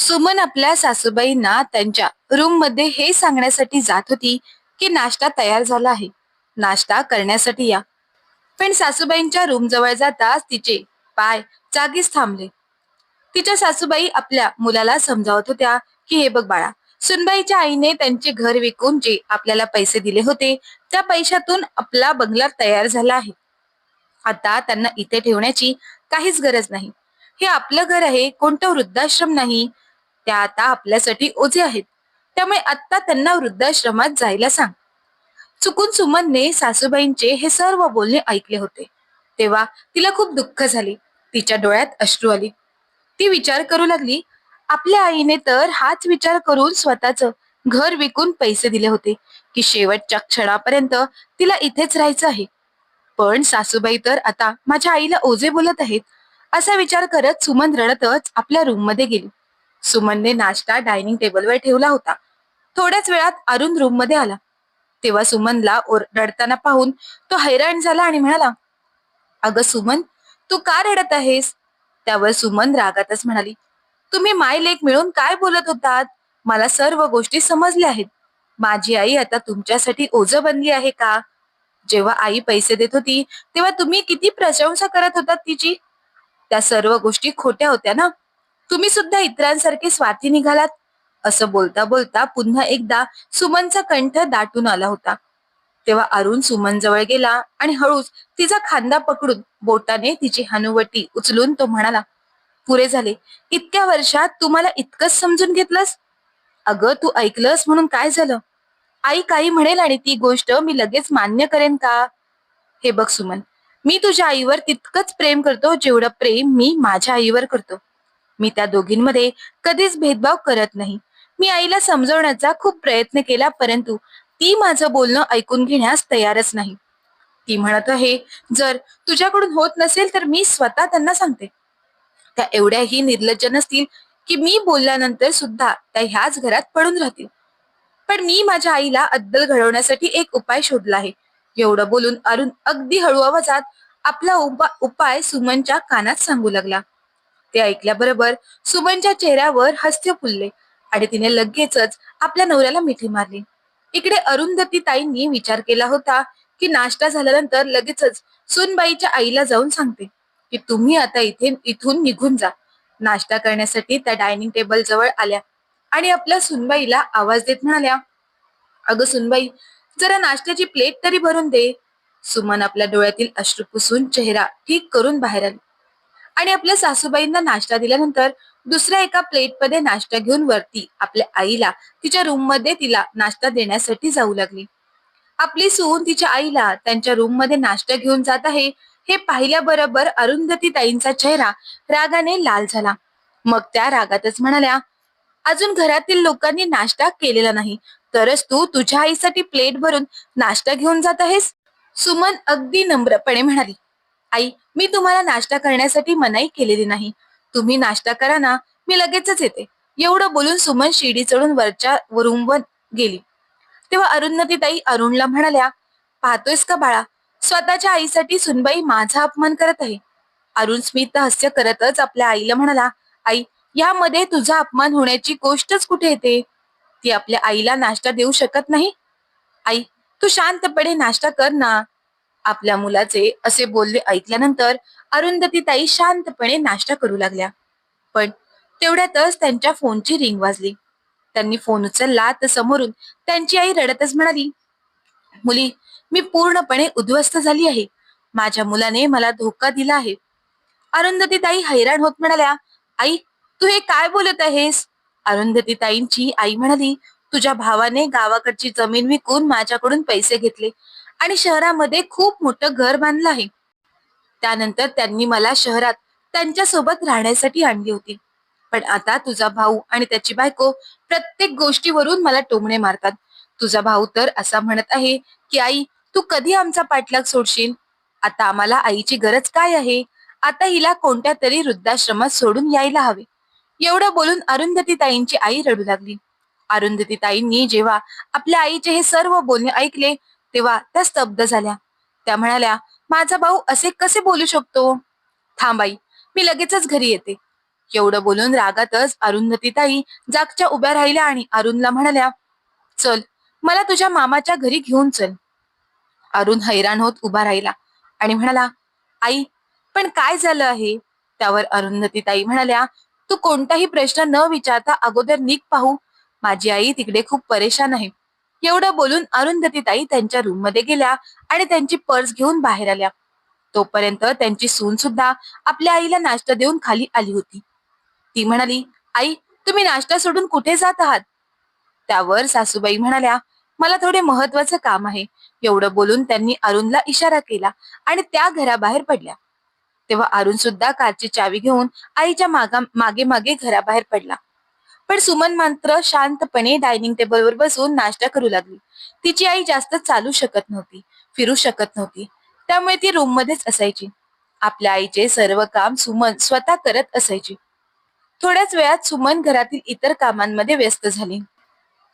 सुमन आपल्या सासूबाईंना त्यांच्या रूममध्ये हे सांगण्यासाठी जात होती की नाश्ता तयार झाला आहे. नाश्ता करण्यासाठी या. पण सासूबाईंच्या रूम जवळ जाताच तिचे पाय जागीच थांबले. तिच्या सासूबाई आपल्या मुलाला समजावत होत्या की हे बघ बाळा सुनबाईच्या आईने त्यांचे घर विकून जे आपल्याला पैसे दिले होते त्या पैशातून आपला बंगला तयार झाला आहे. आता त्यांना इथे ठेवण्याची काहीच गरज नाही. हे आपलं घर आहे कोणतं वृद्धाश्रम नाही त्या आता आपल्यासाठी ओझे आहेत. त्यामुळे आता त्यांना वृद्धाश्रमात जायला सांग. चुकून सुमनने सासूबाईंचे हे सर्व बोलणे ऐकले होते. तेव्हा तिला खूप दुःख झाले. तिच्या डोळ्यात अश्रू आली. ती विचार करू लागली आपल्या आईने तर हाच विचार करून स्वतःच घर विकून पैसे दिले होते की शेवटच्या क्षणापर्यंत तिला इथेच राहायचं आहे. पण सासूबाई तर आता माझ्या आईला ओझे बोलत आहेत. असा विचार करत सुमन रडतच आपल्या रूममध्ये गेली. सुमनने नाश्ता डायनिंग टेबलवर ठेवला होता. थोड्याच वेळात अरुण रूममध्ये आला. तेव्हा सुमनला ओर- रडताना पाहून तो हैराण झाला आणि म्हणाला अगं सुमन तू का रडत आहेस? त्यावर सुमन रागातच म्हणाली तुम्ही माय लेक मिळून काय बोलत होतात? मला सर्व गोष्टी समजल्या आहेत. माझी आई आता तुमच्यासाठी ओझ बनली आहे का? जेव्हा आई पैसे देत होती तेव्हा तुम्ही किती प्रशंसा करत होतात तिची? त्या सर्व गोष्टी खोट्या होत्या ना? तुम्ही सुद्धा इतरांसारखे स्वार्थी निघालात? असं बोलता बोलता पुन्हा एकदा सुमनचा कंठ दाटून आला होता. तेव्हा अरुण सुमन जवळ गेला आणि हळूच तिचा खांदा पकडून बोटाने तिची हनुवटी उचलून तो म्हणाला पुरे झाले इतक्या वर्षात तुम्हाला इतकंच समजून घेतलंस? अगं तू ऐकलंस म्हणून काय झालं? आई काही म्हणेल आणि ती गोष्ट मी लगेच मान्य करेन का? हे बघ सुमन मी तुझ्या आईवर तितकंच प्रेम करतो जेवढं प्रेम मी माझ्या आईवर करतो. मी त्या दोघींमध्ये कधीच भेदभाव करत नाही. मी आईला समजवण्याचा खूप प्रयत्न केला परंतु ती माझं बोलणं ऐकून घेण्यास तयारच नाही. ती म्हणत आहे जर तुझ्याकडून होत नसेल तर मी स्वतः त्यांना सांगते. त्या एवढ्याही निर्लज्ज नसतील की मी बोलल्यानंतर सुद्धा त्या ह्याच घरात पडून राहतील. पण मी माझ्या आईला अद्दल घडवण्यासाठी एक उपाय शोधला आहे. एवढं बोलून अरुण अगदी हळू आवाजात आपला उपा उपाय सुमनच्या कानात सांगू लागला. ते ऐकल्याबरोबर सुमनच्या चेहऱ्यावर हास्य फुलले आणि तिने लगेचच आपल्या नवऱ्याला मिठी मारली. इकडे अरुंधती ताईंनी विचार केला होता की नाश्ता झाल्यानंतर लगेचच सुनबाईच्या आईला जाऊन सांगते की तुम्ही आता इथे इथून निघून जा. नाश्ता करण्यासाठी त्या डायनिंग टेबल जवळ आल्या आणि आपल्या सुनबाईला आवाज देत म्हणाल्या अगं सुनबाई जरा नाश्त्याची प्लेट तरी भरून दे. सुमन आपल्या डोळ्यातील अश्रू पुसून चेहरा ठीक करून बाहेर आली. आणि आपल्या सासूबाईंना नाश्ता दिल्यानंतर दुसऱ्या एका प्लेटमध्ये नाश्ता घेऊन वरती आपल्या आईला तिच्या रूममध्ये तिला नाश्ता देण्यासाठी जाऊ लागली. आपली सून तिच्या आईला त्यांच्या रूममध्ये नाश्ता घेऊन जात आहे हे पाहिल्याबरोबर अरुंधती ताईंचा चेहरा रागाने लाल झाला. मग त्या रागातच म्हणाल्या अजून घरातील लोकांनी नाश्ता केलेला नाही तरच तू तुझ्या आईसाठी प्लेट भरून नाश्ता घेऊन जात आहेस? सुमन अगदी नम्रपणे म्हणाली. आई मी तुम्हाला नाश्ता करण्यासाठी मनाई केलेली नाही. तुम्ही नाश्ता करा ना मी लगेचच येते. एवढं बोलून सुमन शिडी चढून वरच्या रूमवर गेली. तेव्हा अरुंधती ताई अरुणला म्हणाल्या पाहतोयस का बाळा स्वतःच्या आईसाठी सुनबाई माझा अपमान करत आहे. अरुण स्मित हास्य करतच आपल्या आईला म्हणाला आई यामध्ये तुझा अपमान होण्याची गोष्टच कुठे येते? ती आपल्या आईला नाश्ता देऊ शकत नाही? आई तू शांतपणे नाश्ता कर ना. आपल्या मुलाचे असे बोलणे ऐकल्यानंतर अरुंधती ताई शांतपणे नाश्ता करू लागल्या. पण तेवढ्यातच त्यांच्या फोनची रिंग वाजली. त्यांनी फोन उचलला तर समोरून त्यांची आई रडतच म्हणाली मुली मी पूर्णपणे उद्ध्वस्त झाली आहे. माझ्या मुलाने मला धोका दिला आहे. अरुंधती ताई हैराण होत म्हणाल्या आई तू हे काय बोलत आहेस? अरुंधती ताईंची आई म्हणाली तुझ्या भावाने गावाकडची जमीन विकून माझ्याकडून पैसे घेतले. आणि शहरामध्ये खूप मोठं घर बांधलं आहे. त्यानंतर त्यांनी मला शहरात त्यांच्यासोबत राहण्यासाठी आणली होती. पण आता तुझा भाऊ आणि त्याची बायको प्रत्येक गोष्टीवरून मला टोमणे मारतात. तुझा भाऊ तर असा म्हणत आहे की आई तू कधी आमचा पाठलाग सोडशील? आता आम्हाला आईची गरज काय आहे? आता हिला कोणत्या तरी वृद्धाश्रमात सोडून यायला हवे. एवढं बोलून अरुंधती ताईंची आई रडू लागली. अरुंधती ताईंनी जेव्हा आपल्या आईचे हे सर्व बोलणे ऐकले तेव्हा त्या स्तब्ध झाल्या. त्या म्हणाल्या माझा भाऊ असे कसे बोलू शकतो? थांबाई मी लगेचच घरी येते. एवढं बोलून रागातच अरुंधती ताई जागच्या उभ्या राहिल्या आणि अरुणला म्हणाल्या चल मला तुझ्या मामाच्या घरी घेऊन चल. अरुण हैराण होत उभा राहिला आणि म्हणाला आई पण काय झालं आहे? त्यावर अरुंधती ताई म्हणाल्या तू कोणताही प्रश्न न विचारता अगोदर निघ पाहू. माझी आई तिकडे खूप परेशान आहे. एवढं बोलून अरुंधती ताई त्यांच्या रूममध्ये गेल्या आणि त्यांची पर्स घेऊन बाहेर आल्या. तोपर्यंत त्यांची सून सुद्धा आपल्या आईला नाश्ता देऊन खाली आली होती. ती म्हणाली आई तुम्ही नाश्ता सोडून कुठे जात आहात? त्यावर सासूबाई म्हणाल्या मला थोडे महत्वाचं काम आहे. एवढं बोलून त्यांनी अरुणला इशारा केला आणि त्या घराबाहेर पडल्या. तेव्हा अरुण सुद्धा कारची चावी घेऊन आईच्या मागा मागे मागे घराबाहेर पडला. पण सुमन मात्र शांतपणे डायनिंग टेबलवर बसून नाश्ता करू लागली. तिची आई जास्त चालू शकत नव्हती फिरू शकत नव्हती. त्यामुळे ती रूम मध्येच असायची. आपल्या आईचे सर्व काम सुमन स्वतः करत असायची. थोड्याच वेळात सुमन घरातील इतर कामांमध्ये व्यस्त झाली.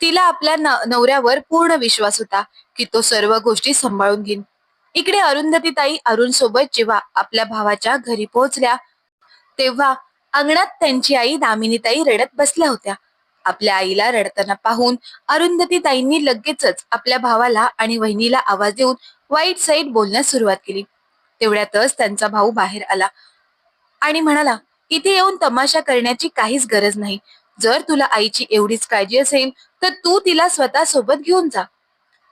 तिला आपल्या न- नवऱ्यावर पूर्ण विश्वास होता की तो सर्व गोष्टी सांभाळून घेईन. इकडे अरुंधती ताई अरुण सोबत जेव्हा आपल्या भावाच्या घरी पोहोचल्या तेव्हा अंगणात त्यांची आई दामिनीताई रडत बसल्या होत्या. आपल्या आईला रडताना पाहून अरुंधती ताईंनी लगेचच आपल्या भावाला आणि वहिनीला आवाज देऊन वाईट साईट बोलण्यास सुरुवात केली. तेवढ्यातच त्यांचा भाऊ बाहेर आला आणि म्हणाला इथे येऊन तमाशा करण्याची काहीच गरज नाही. जर तुला आईची एवढीच काळजी असेल तर तू तिला स्वतः सोबत घेऊन जा.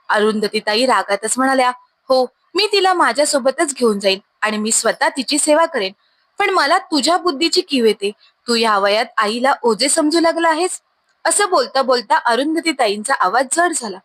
अरुंधती ताई रागातच म्हणाल्या हो मी तिला माझ्यासोबतच घेऊन जाईन आणि मी स्वतः तिची सेवा करेन. पण मला तुझ्या बुद्धीची कीव येते. तू या वयात आईला ओझे समजू लागला आहेस? असं बोलता बोलता अरुंधती ताईंचा आवाज जड झाला.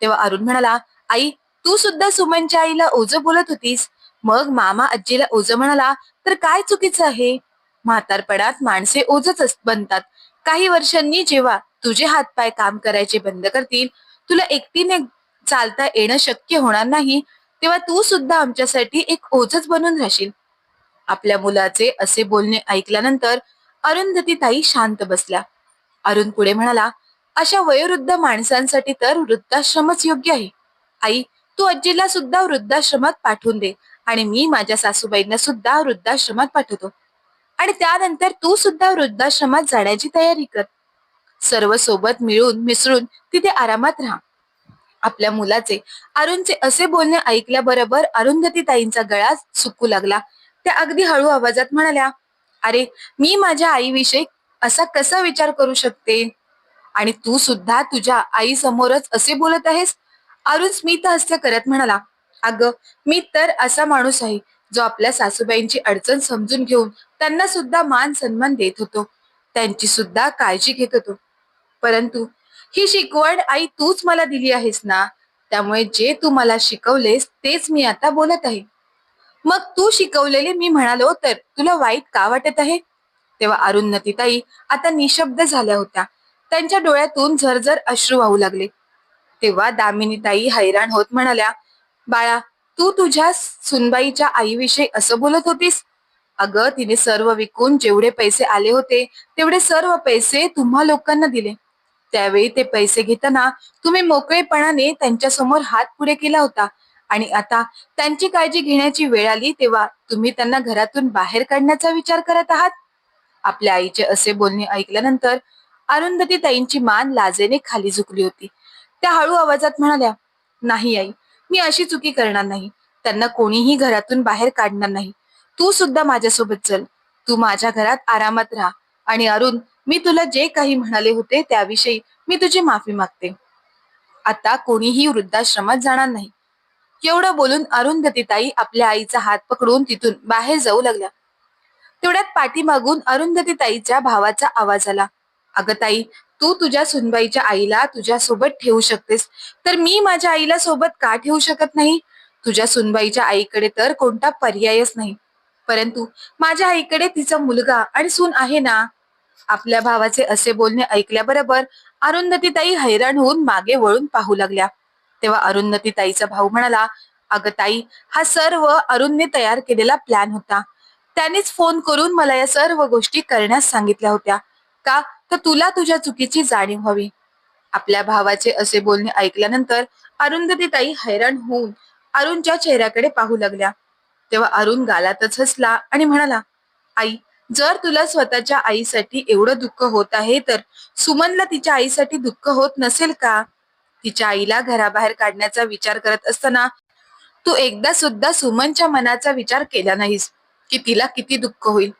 तेव्हा अरुण म्हणाला आई तू सुद्धा सुमनच्या आईला ओझ बोलत होतीस? मग मामा आजीला ओझ म्हणाला तर काय चुकीचं आहे? म्हातारपणात माणसे ओझच बनतात. काही वर्षांनी जेव्हा तुझे हातपाय काम करायचे बंद करतील तुला एकटीने चालता येणं शक्य होणार नाही तेव्हा तू सुद्धा आमच्यासाठी एक ओझच बनून राहशील. आपल्या मुलाचे असे बोलणे ऐकल्यानंतर अरुंधती ताई शांत बसल्या. अरुण पुढे म्हणाला अशा वयोवृद्ध माणसांसाठी तर वृद्धाश्रमच योग्य आहे. आई तू आजीला सुद्धा वृद्धाश्रमात पाठवून दे आणि मी माझ्या सासूबाईंना सुद्धा वृद्धाश्रमात पाठवतो. आणि त्यानंतर तू सुद्धा वृद्धाश्रमात जाण्याची तयारी कर. सर्व सोबत मिळून मिसळून तिथे आरामात राहा. आपल्या मुलाचे अरुणचे असे बोलणे ऐकल्याबरोबर अरुंधती ताईंचा गळा सुकू लागला. त्या अगदी हळू आवाजात म्हणाल्या अरे मी माझ्या आईविषयी असा कसा विचार करू शकते? आणि तू सुद्धा तुझ्या आई समोरच असे बोलत आहेस? अरुण स्मित हास्य करत म्हणाला अगं मी तर असा माणूस आहे जो आपल्या सासूबाईंची अडचण समजून घेऊन त्यांना सुद्धा मान सन्मान देत होतो. त्यांची सुद्धा काळजी घेत होतो. परंतु ही शिकवण आई तूच मला दिली आहेस ना? त्यामुळे जे तू मला शिकवलेस तेच मी आता बोलत आहे. मग तू शिकवलेले मी म्हणालो तर तुला वाईट का वाटत आहे? तेव्हा अरुंधतीताई आता निशब्द झाल्या होत्या. त्यांच्या डोळ्यातून झरझर अश्रू वाहू लागले. तेव्हा दामिनीताई हैराण होत म्हणाल्या बाळा तू तुझ्या सुनबाईच्या आईविषयी असं बोलत होतीस? अगं तिने सर्व विकून जेवढे पैसे आले होते तेवढे सर्व पैसे तुम्हा लोकांना दिले. त्यावेळी ते पैसे घेताना तुम्ही मोकळेपणाने त्यांच्यासमोर हात पुढे केला होता. आणि आता त्यांची काळजी घेण्याची वेळ आली तेव्हा तुम्ही त्यांना घरातून बाहेर काढण्याचा विचार करत आहात? आपल्या आईचे असे बोलणे ऐकल्यानंतर अरुंधती ताईंची मान लाजेने खाली झुकली होती. त्या हळू आवाजात म्हणाल्या नाही आई मी अशी चुकी करणार नाही. त्यांना कोणीही घरातून बाहेर काढणार नाही. तू सुद्धा माझ्यासोबत चल. तू माझ्या घरात आरामात राहा. आणि अरुण मी तुला जे काही म्हणाले होते त्याविषयी मी तुझी माफी मागते. आता कोणीही वृद्धाश्रमात जाणार नाही. एवढं बोलून अरुंधतीताई आपल्या आईचा हात पकडून तिथून बाहेर जाऊ लागल्या. तेवढ्यात पाठीमागून अरुंधतीताईच्या भावाचा आवाज आला. अगं ताई तू तुझ्या सुनबाईच्या आईला तुझ्या सोबत ठेवू शकतेस. तर मी माझ्या आईला सोबत का ठेवू शकत नाही? तुझ्या सुनबाईच्या आईकडे तर कोणता पर्यायच नाही. परंतु माझ्या आईकडे तिचा मुलगा आणि सून आहे ना? आपल्या भावाचे असे बोलणे ऐकल्याबरोबर अरुंधतीताई हैराण होऊन मागे वळून पाहू लागल्या. तेव्हा अरुंधतीताईचा भाऊ म्हणाला अगं ताई हा सर्व अरुणने तयार केलेला प्लॅन होता. त्यानेच फोन करून मला या सर्व गोष्टी करण्यास सांगितल्या होत्या. का? तर तुला तुझ्या चुकीची जाणीव व्हावी आपल्या भावाचे असे बोलणे ऐकल्यानंतर अरुंधतीताई हैराण होऊन अरुणच्या चेहऱ्याकडे पाहू लागल्या. तेव्हा अरुण गालातच हसला आणि म्हणाला आई जर तुला स्वतःच्या आईसाठी एवढं दुःख होत आहे तर सुमनला तिच्या आईसाठी दुःख होत नसेल का? तिच्या आईला घराबाहेर काढण्याचा विचार करत असताना तू एकदा सुद्धा सुमनच्या मनाचा विचार केला नाहीस की तिला किती दुःख होईल.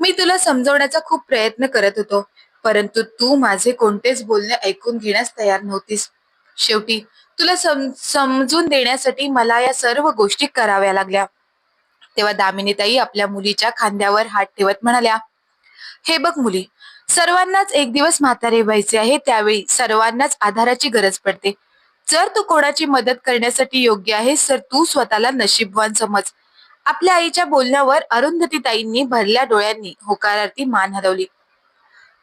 मी तुला समजवण्याचा खूप प्रयत्न करत होतो परंतु तू माझे कोणतेच बोलणे ऐकून घेण्यास तयार नव्हतीस. शेवटी तुला सम समजून देण्यासाठी मला या सर्व गोष्टी कराव्या लागल्या. तेव्हा दामिनीताई आपल्या मुलीच्या खांद्यावर हात ठेवत म्हणाल्या हे बघ मुली सर्वांनाच एक दिवस म्हातारे व्हायचे आहे त्यावेळी सर्वांनाच आधाराची गरज पडते. जर तू कोणाची मदत करण्यासाठी योग्य आहेस तर तू स्वतःला नशीबवान समज. आपल्या आईच्या बोलण्यावर अरुंधती ताईंनी भरल्या डोळ्यांनी होकारार्थी मान हलवली.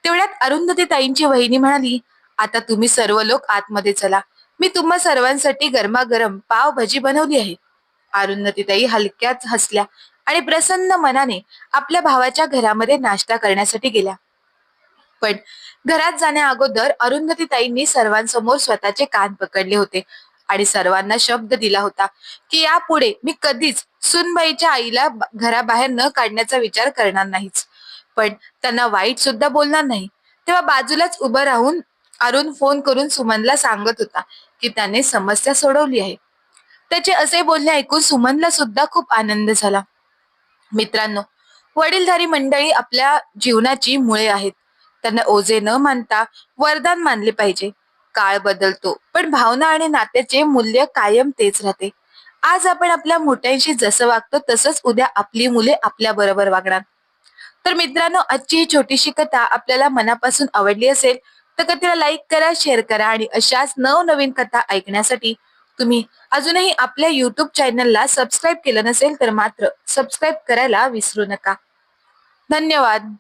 तेवढ्यात अरुंधती ताईंची वहिनी म्हणाली आता तुम्ही सर्व लोक आतमध्ये चला. मी तुम्हा सर्वांसाठी गरमागरम पाव भाजी बनवली आहे. अरुंधतीताई हलक्याच हसल्या आणि प्रसन्न मनाने आपल्या भावाच्या घरामध्ये नाश्ता करण्यासाठी गेल्या. पण घरात जाण्या अगोदर अरुंधतीताईंनी सर्वांसमोर स्वतःचे कान पकडले होते. आणि सर्वांना शब्द दिला होता की यापुढे मी कधीच सुनबाईच्या आईला घराबाहेर न काढण्याचा विचार करणार नाहीच. पण त्यांना वाईट सुद्धा बोलणार नाही. तेव्हा बाजूलाच उभं राहून अरुण फोन करून सुमनला सांगत होता की त्याने समस्या सोडवली आहे. त्याचे असे बोलणे ऐकून सुमनला सुद्धा खूप आनंद झाला. मित्रांनो वडीलधारी मंडळी आपल्या जीवनाची मुळे आहेत. त्यांना ओझे न मानता वरदान मानले पाहिजे. काळ बदलतो पण भावना आणि नात्याचे मूल्य कायम तेच राहते. आज आपण आपल्या मोठ्यांशी जसं वागतो तसंच उद्या आपली मुले आपल्या बरोबर वागणार. तर मित्रांनो आजची ही छोटीशी कथा आपल्याला मनापासून आवडली असेल तर कथेला लाईक करा शेअर करा आणि अशाच नवनवीन कथा ऐकण्यासाठी तुम्ही अजूनही आपल्या युट्यूब चॅनलला सबस्क्राईब केलं नसेल तर मात्र सबस्क्राईब करायला विसरू नका. धन्यवाद.